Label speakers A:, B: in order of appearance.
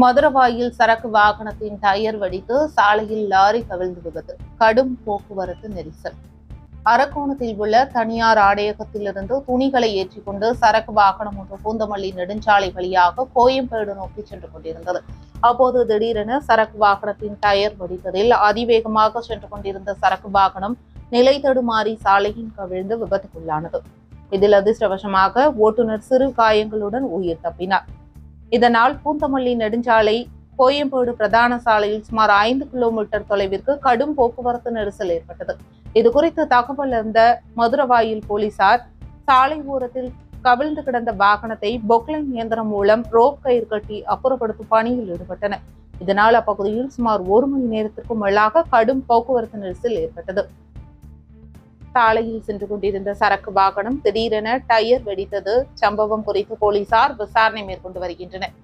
A: மதுரவாயில் சரக்கு வாகனத்தின் டயர் வெடித்து சாலையில் லாரி கவிழ்ந்து விபத்து. கடும் போக்குவரத்து நெரிசல். அரக்கோணத்தில் உள்ள தனியார் ஆடையகத்திலிருந்து துணிகளை ஏற்றிக்கொண்டு சரக்கு வாகனம் ஒன்று பூந்தமல்லி நெடுஞ்சாலை வழியாக கோயம்பேடு நோக்கி சென்று கொண்டிருந்தது. அப்போது திடீரென சரக்கு வாகனத்தின் டயர் வெடித்ததில் அதிவேகமாக சென்று கொண்டிருந்த சரக்கு வாகனம் நிலை தடுமாறி சாலையின் கவிழ்ந்து விபத்துக்குள்ளானது. இதில் அதிர்ஷ்டவசமாக ஓட்டுநர் சிறு காயங்களுடன் உயிர் தப்பினார். இதனால் பூந்தமல்லி நெடுஞ்சாலை கோயம்பேடு பிரதான சாலையில் சுமார் ஐந்து கிலோமீட்டர் தொலைவிற்கு கடும் போக்குவரத்து நெரிசல் ஏற்பட்டது. இது குறித்து தகவல் அறிந்த மதுரவாயில் போலீசார் சாலை ஓரத்தில் கவிழ்ந்து கிடந்த வாகனத்தை பொக்லைன் இயந்திரம் மூலம் ரோப் கயிறு கட்டி அப்புறப்படுத்தும் பணியில் ஈடுபட்டனர் இதனால் அப்பகுதியில் சுமார் ஒரு மணி நேரத்திற்கும் மேலாக கடும் போக்குவரத்து நெரிசல் ஏற்பட்டது. சாலையில் சென்று கொண்டிருந்த சரக்கு வாகனம் திடீரென டயர் வெடித்தது. சம்பவம் குறித்து போலீசார் விசாரணை மேற்கொண்டு வருகின்றனர்.